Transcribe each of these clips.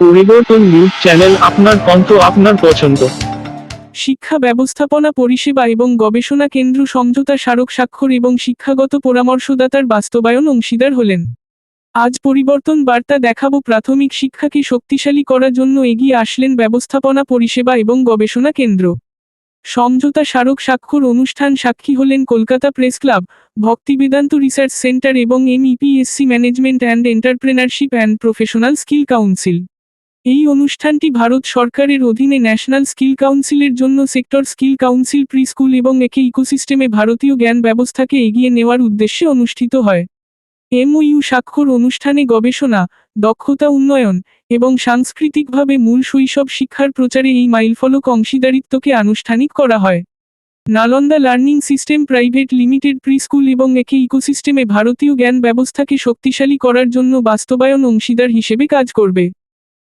পরিবর্তন news channel আপনার আপনার পছন্দ। শিক্ষা ব্যবস্থাপনা পরিষেবা এবং গবেষণা কেন্দ্র সমঝোতা স্মারক স্বাক্ষর এবং শিক্ষাগত পরামর্শদাতার বাস্তবায়ন অংশীদার হলেন। আজ পরিবর্তন বার্তা দেখাবো প্রাথমিক শিক্ষাকে শক্তিশালী করার জন্য এগিয়ে আসলেন ব্যবস্থাপনা পরিষেবা এবং গবেষণা কেন্দ্র। সমঝোতা স্মারক স্বাক্ষর অনুষ্ঠান সাক্ষী হলেন Kolkata press club, Bhaktivedanta research centre এবং MEPSC management and entrepreneurship and professional skill council. এই অনুষ্ঠানটি ভারত সরকারের অধীনে ন্যাশনাল স্কিল কাউন্সিলের জন্য sector skill council pre school এবং একে ইকোসিস্টেমে ভারতীয় জ্ঞান ব্যবস্থাকে এগিয়ে নেওয়ার উদ্দেশ্যে অনুষ্ঠিত হয়। এমওইউ স্বাক্ষর অনুষ্ঠানে গবেষণা, দক্ষতা উন্নয়ন এবং সাংস্কৃতিকভাবে মূল শৈশব শিক্ষার প্রচারে এই মাইলফলক অংশীদারিত্বকে আনুষ্ঠানিক করা হয়। Nalanda learning system private limited pre school এবং একে ইকোসিস্টেমে ভারতীয় জ্ঞান ব্যবস্থাকে শক্তিশালী করার জন্য বাস্তবায়ন অংশীদার হিসেবে কাজ করবে।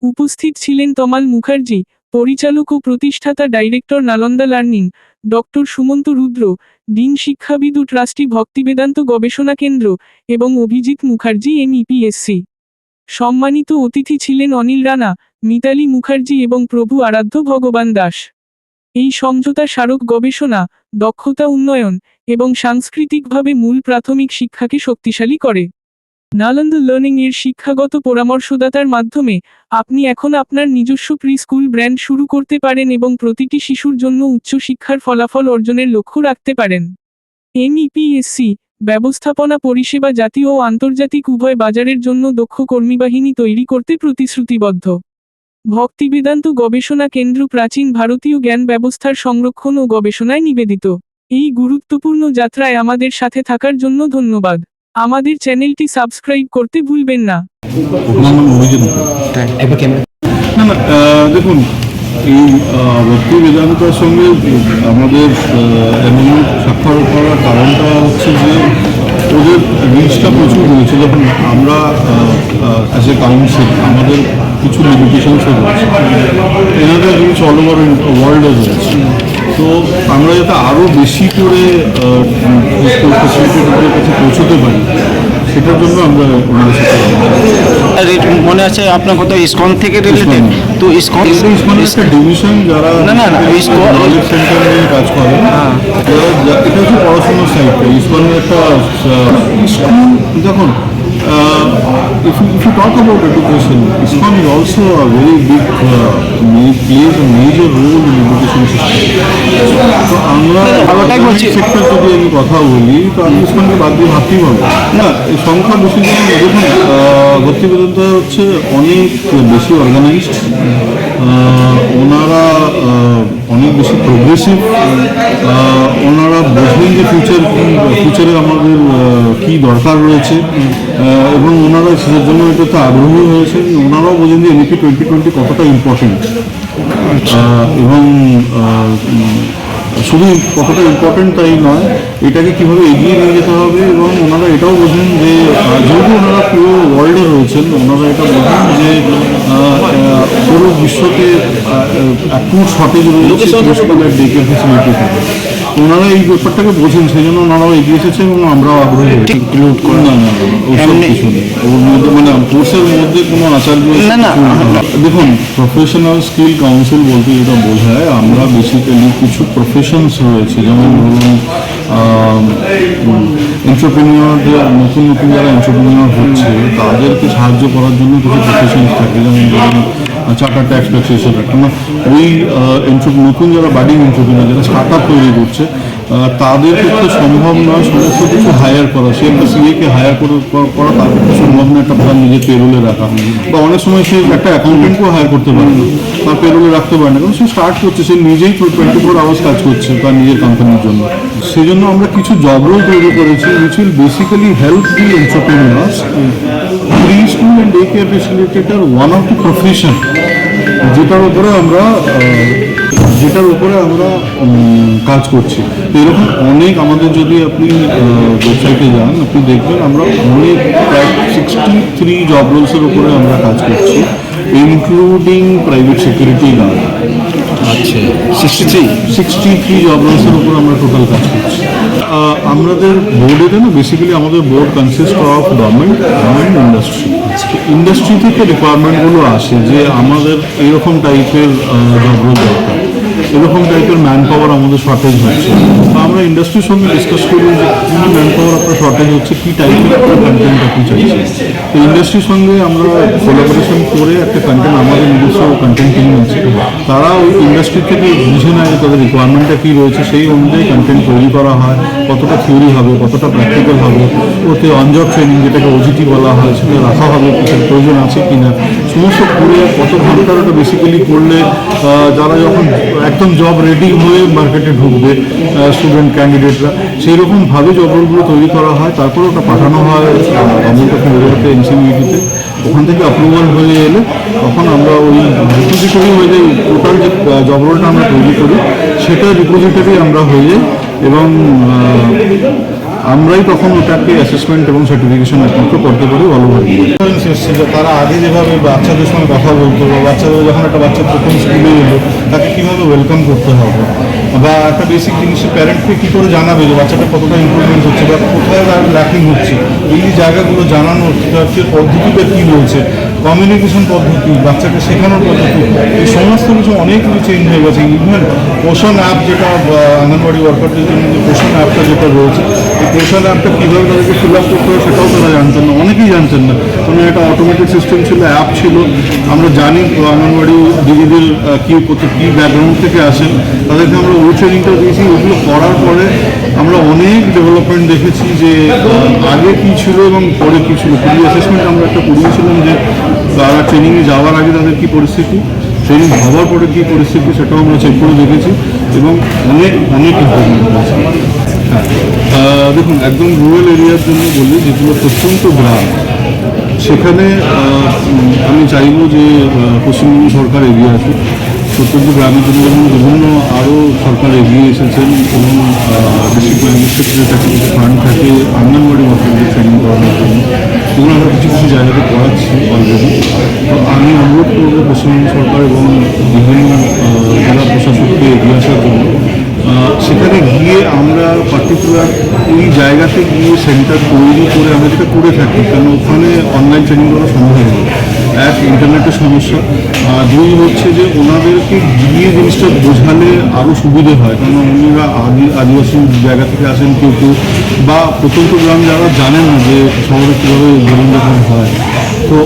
উপস্থিত ছিলেন তমাল মুখার্জি, পরিচালক ও প্রতিষ্ঠাতা director Nalanda learning doctor Sumanta Rudra, dean শিক্ষাবিদ ও ট্রাস্টি ভক্তিবেদান্ত গবেষণা কেন্দ্র এবং অভিজিৎ মুখার্জি এম ইপিএসসি সম্মানিত অতিথি ছিলেন অনিল রানা, মিতালি মুখার্জি এবং প্রভু আরাধ্য ভগবান দাস। এই সমঝোতা স্মারক গবেষণা, দক্ষতা উন্নয়ন এবং সাংস্কৃতিকভাবে মূল প্রাথমিক শিক্ষাকে শক্তিশালী করে। নালন্দ লার্নিং এর শিক্ষাগত পরামর্শদাতার মাধ্যমে আপনি এখন আপনার নিজস্ব প্রি স্কুল ব্র্যান্ড শুরু করতে পারেন এবং প্রতিটি শিশুর জন্য উচ্চশিক্ষার ফলাফল অর্জনের লক্ষ্য রাখতে পারেন। এমইপিএসসি, ব্যবস্থাপনা পরিষেবা জাতীয় ও আন্তর্জাতিক উভয় বাজারের জন্য দক্ষ কর্মীবাহিনী তৈরি করতে প্রতিশ্রুতিবদ্ধ। ভক্তিবেদান্ত গবেষণা কেন্দ্র প্রাচীন ভারতীয় জ্ঞান ব্যবস্থার সংরক্ষণ ও গবেষণায় নিবেদিত। এই গুরুত্বপূর্ণ যাত্রায় আমাদের সাথে থাকার জন্য ধন্যবাদ। আমাদের চ্যানেলটি সাবস্ক্রাইব করতে ভুলবেন না। দেখুন, এই ভক্তি বেদান্তার সঙ্গে আমাদের এমএলএ স্বাক্ষর করার কারণটা হচ্ছে যে ওদের রিচটা প্রচুর রয়েছে। যখন আমরা অ্যাজ এ কাউন্সিল আমাদের কিছু লিমিটেশনসও রয়েছে। এনাদের রিচ অল ওভার ওয়ার্ল্ডে রয়েছে। তো আমরা যাতে আরও বেশি করে কাছে পৌঁছতে পারি সেটার জন্য আমরা ওনাদের সাথে মনে আছে আপনার কথা ইসকন থেকে রিলেটেড তো ইসকন ইসমানের একটা ডিভিশন যারা না, না, না, ইসকন- নলেজ সেন্টার নিয়ে কাজ করে যারা এটা হচ্ছে পড়াশোনার সাইডটা ইসমানের একটা দেখুন if you, if you talk about education, ISKCON is also a very big, uh, plays a major role in education system. তো আমরা ওটাই বলছি। সেক্টর যদি আমি কথা বলি তো আমি ইসমানকে বাদ দিয়ে ভাবতেই পারব না এই সংখ্যা বেশি দেখুন ভর্তি বেদান্ত হচ্ছে অনেক বেশি অর্গানাইজড ওনারা অনেক বেশি প্রোগ্রেসিভ ওনারা বোঝেন যে ফিউচার ফিউচারে আমাদের কি দরকার রয়েছে? এবং ওনারা সেটার জন্য এটাতে আগ্রহী হয়েছেন। ওনারাও বোঝেন যে এনইপি টোয়েন্টি টোয়েন্টি কতটা ইম্পর্টেন্ট এবং শুধু কতটা ইম্পর্টেন্ট তাই নয় এটাকে কীভাবে এগিয়ে নিয়ে যেতে হবে এবং ওনারা এটাও বোঝেন যে যেহেতু ওনারা পুরো ওয়ার্ল্ডে রয়েছেন ওনারা এটা বোঝেন যে পুরো বিশ্বতে অ্যাকুট শর্টেজ রয়েছে হাসপাতালের ডে কেয়ার ফেসিলিটি থাকে। ওনারা এই ব্যাপারটাকে বোঝেন সেই জন্য ওনারাও এগিয়ে এসেছে এবং আমরাও আগ্রহী include করে। না না না, না, ওসব কিছু নেই। ওর মধ্যে মানে কোর্সের মধ্যে কোনো আচার্য না, না, দেখুন প্রফেশনাল স্কিল কাউন্সিল বলতে যেটা বোঝায় আমরা বেসিক্যালি কিছু প্রফেশনস রয়েছে। যেমন ধরুন এন্টারপ্রেনিয়রদের নতুন নতুন যারা এন্টারপ্রেনিয়র হচ্ছে তাদেরকে সাহায্য করার জন্য কিছু প্রফেশনস থাকে। যেমন ধরুন চার্টার ট্যাক্স ট্যাক্সেশন না ওই এন্ট্র নতুন যারা বাডিং এন্টারপ্রেনিয়র যারা স্টার্ট আপ তৈরি করছে তাদের পক্ষে সম্ভব নয় সমস্ত কিছু হায়ার করা। সে একটা সিএকে হায়ার করে, করা- তার পক্ষে সম্ভব নয় একটা প্রধান নিজের পেরোলে রাখা। বা অনেক সময় সে একটা অ্যাকাউন্টেন্টকেও হায়ার করতে পারে না, তার পেরোলে রাখতে পারে না। কারণ সে স্টার্ট করছে, সে নিজেই টোয়েন্টি ফোর আওয়ার্স কাজ করছে তার নিজের কোম্পানির জন্য। সেই জন্য আমরা কিছু জব রোল তৈরি করেছি which will basically help the entrepreneurs day care facilitator one of the profession যেটার উপরে আমরা যেটার উপরে আমরা কাজ করছি। এরকম অনেক আমাদের যদি আপনি ওয়েবসাইটে যান আপনি দেখবেন আমরা অনেক প্রায় সিক্সটি থ্রি জব রোলসের উপরে আমরা কাজ করছি ইনক্লুডিং প্রাইভেট সিকিউরিটি গার্ড আচ্ছা sixty three sixty three job রোলসের উপর আমরা টোটাল কাজ করছি। আমাদের বোর্ডেতে না বেসিক্যালি আমাদের board consist of government government industry industry থেকে রিকোয়ারমেন্টগুলো আসে যে আমাদের এরকম টাইপের জবগুলো দরকার। এরকম টাইপের ম্যান পাওয়ার আমাদের শর্টেজ হচ্ছে। তো আমরা ইন্ডাস্ট্রির সঙ্গে ডিসকাস করি যে ম্যান আপনার শর্টেজ হচ্ছে কী টাইপের আপনার কন্টেন্ট আপনি চাইছেন তো ইন্ডাস্ট্রির সঙ্গে আমরা কোলাবোরেশন করে একটা কন্টেন্ট আমাদের নিজস্ব কন্টেন্ট টিম আছে। তারা ওই ইন্ডাস্ট্রি থেকে বুঝে নেয় তাদের রিকোয়ারমেন্টটা কী রয়েছে, সেই অনুযায়ী কন্টেন্ট তৈরি করা হয়, কতটা থিওরি হবে, কতটা প্র্যাকটিক্যাল হবে। ওতে অনজব ট্রেনিং যেটাকে ওজিটি বলা হয়, সেটা রাখা হবে প্রয়োজন আছে কি না সমস্ত করে কত ঘণ্টার ওটা বেসিক্যালি করলে যারা যখন একদম জব রেডি হয়ে মার্কেটে ঢুকবে স্টুডেন্ট ক্যান্ডিডেটরা সেই রকমভাবে জব রোলগুলো তৈরি করা হয়, তারপরে ওটা পাঠানো হয় গভর্নমেন্ট এনসিবিটিতে ওখান থেকে অ্যাপ্রুভাল হয়ে এলে তখন আমরা ওই রিপোজিটরি হয়ে যাই টোটাল যে জব রোলটা আমরা তৈরি করি, সেটা রিপোজিটরি আমরা হয়ে যাই এবং আমরাই তখন ওটাকে অ্যাসেসমেন্ট এবং সার্টিফিকেশন একমাত্র করতে পারি অল ওভার তারা আগে যেভাবে বাচ্চাদের সঙ্গে কথা বলতো বা বাচ্চাদের যখন একটা বাচ্চা প্রথম স্কুলে এলো, তাকে কীভাবে ওয়েলকাম করতে হবে? বা একটা বেসিক জিনিসের প্যারেন্টকে কী করে জানাবে যে বাচ্চাটা কতটা ইম্প্রুভমেন্ট হচ্ছে বা কোথায় তার ল্যাকিং হচ্ছে? এই জায়গাগুলো জানানোর পদ্ধতিটা কী রয়েছে কমিউনিকেশন পদ্ধতি, বাচ্চাকে শেখানোর পদ্ধতি, এই সমস্ত কিছু অনেক কিছু চেঞ্জ হয়ে গেছে। ইভেন পোষণ অ্যাপ যেটা অঙ্গনবাড়ি ওয়ার্কারদের জন্য যে পোষণ অ্যাপটা যেটা রয়েছে, এই পোষণ অ্যাপটা কীভাবে তাদেরকে ফিল আপ করতে হবে সেটাও তারা জানতেন না। অনেকেই জানতেন না। কারণ এটা অটোমেটিক সিস্টেম ছিল অ্যাপ ছিল। আমরা জানি তো আঙ্গনবাড়ি দিদিদের কী কী ব্যাকগ্রাউন্ড থেকে আসেন তাদেরকে আমরা ওই ট্রেনিংটা দিয়েছি। ওগুলো করার পরে আমরা অনেক ডেভেলপমেন্ট দেখেছি যে আগে কী ছিল এবং পরে কী ছিল। পুরো অ্যাসেসমেন্ট আমরা একটা করিয়েছিলাম যে, তারা ট্রেনিংয়ে যাওয়ার আগে তাদের কী পরিস্থিতি ট্রেনিং হওয়ার পরে কী পরিস্থিতি সেটাও আমরা চেক করে দেখেছি এবং অনেক অনেক ইম্প্রুভমেন্ট হয়েছে। হ্যাঁ দেখুন, একদম রুরাল এরিয়ার জন্য বলি, যেগুলো প্রত্যন্ত গ্রাম, সেখানে আমি চাইব যে পশ্চিমবঙ্গ সরকার এগিয়ে আসুক। প্রত্যন্ত গ্রামের জন্য যেমন বিভিন্ন আরও সরকার এগিয়ে এসেছেন এবং ডিস্ট্রিক্ট কাছে ফান্ড থাকে অঙ্গনবাড়ি ওয়ার্কারদের ট্রেনিং করানোর জন্য। এগুলো আমরা কিছু কিছু জায়গাতে করাচ্ছি অলরেডি তো আমি অনুরোধ করব পশ্চিমবঙ্গ সরকার এবং বিভিন্ন জেলা প্রশাসককে এগিয়ে আসার জন্য। সেখানে গিয়ে আমরা পার্টিকুলার ওই জায়গাতে গিয়ে সেন্টার তৈরি করে আমরা যেটা করে থাকি কারণ ওখানে অনলাইন ট্রেনিং করা সম্ভব নয় এক ইন্টারনেটের সমস্যা। দুই হচ্ছে যে ওনাদেরকে গিয়ে জিনিসটা বোঝালে আরও সুবিধে হয়। কারণ উনিরা আদি আদিবাসী জায়গা থেকে আসেন কেউ কেউ, বা প্রত্যন্ত গ্রাম যারা জানেন না যে শহরে কীভাবে জীবনযাপন হয়। তো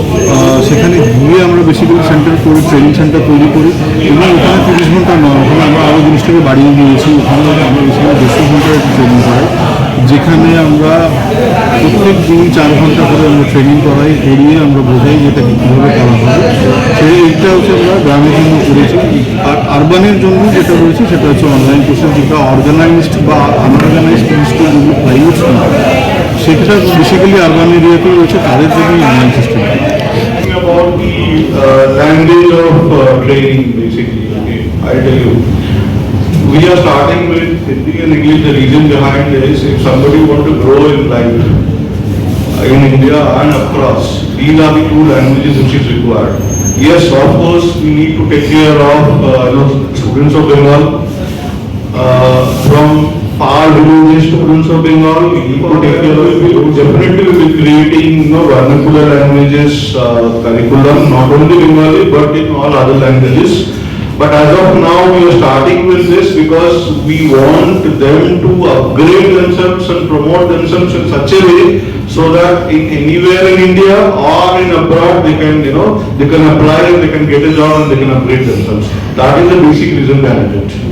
সেখানে গিয়ে আমরা বেসিক্যালি সেন্টার করি ট্রেনিং সেন্টার তৈরি করি এবং ওখানে তিরিশ ঘণ্টা নয়, ওখানে আমরা আরও জিনিসটাকে বাড়িয়ে দিয়েছি। ওখানে আমরা বেসিক্যালি দেড়শো ঘণ্টার ট্রেনিং করাই। যেখানে আমরা প্রত্যেক দিন চার ঘণ্টা করে আমরা ট্রেনিং করাই করিয়ে আমরা বোঝাই যেটা কীভাবে করা হবে সেই এইটা হচ্ছে আমরা গ্রামের জন্য করেছি। আর আরবানের জন্য যেটা রয়েছে সেটা হচ্ছে অনলাইন কোর্সেস যেটা অর্গানাইজড বা আনঅর্গানাইজড স্কুল যেগুলো প্রাইভেট সেটা বেসিক্যালি আরবান এরিয়াতেই রয়েছে তাদের জন্য online system about the uh, language of uh, training basically. Okay, I tell you. We are starting with Hindi and English. The reason behind this, if somebody want to grow in life uh, in India and across, these are the two languages which is required. Yes, of course, we need to take care of uh, you know, students of Bengal. Uh, from far villages students of Bengal, to care of, we definitely will be creating, you know, vernacular languages uh, curriculum, not only Bengali, but in all other languages. But as of now, we are starting with this because we want them to upgrade themselves and promote themselves in such a way so that in anywhere in India or in abroad, they can, you know, they can apply and they can get a job and they can upgrade themselves. That is the basic reason behind it.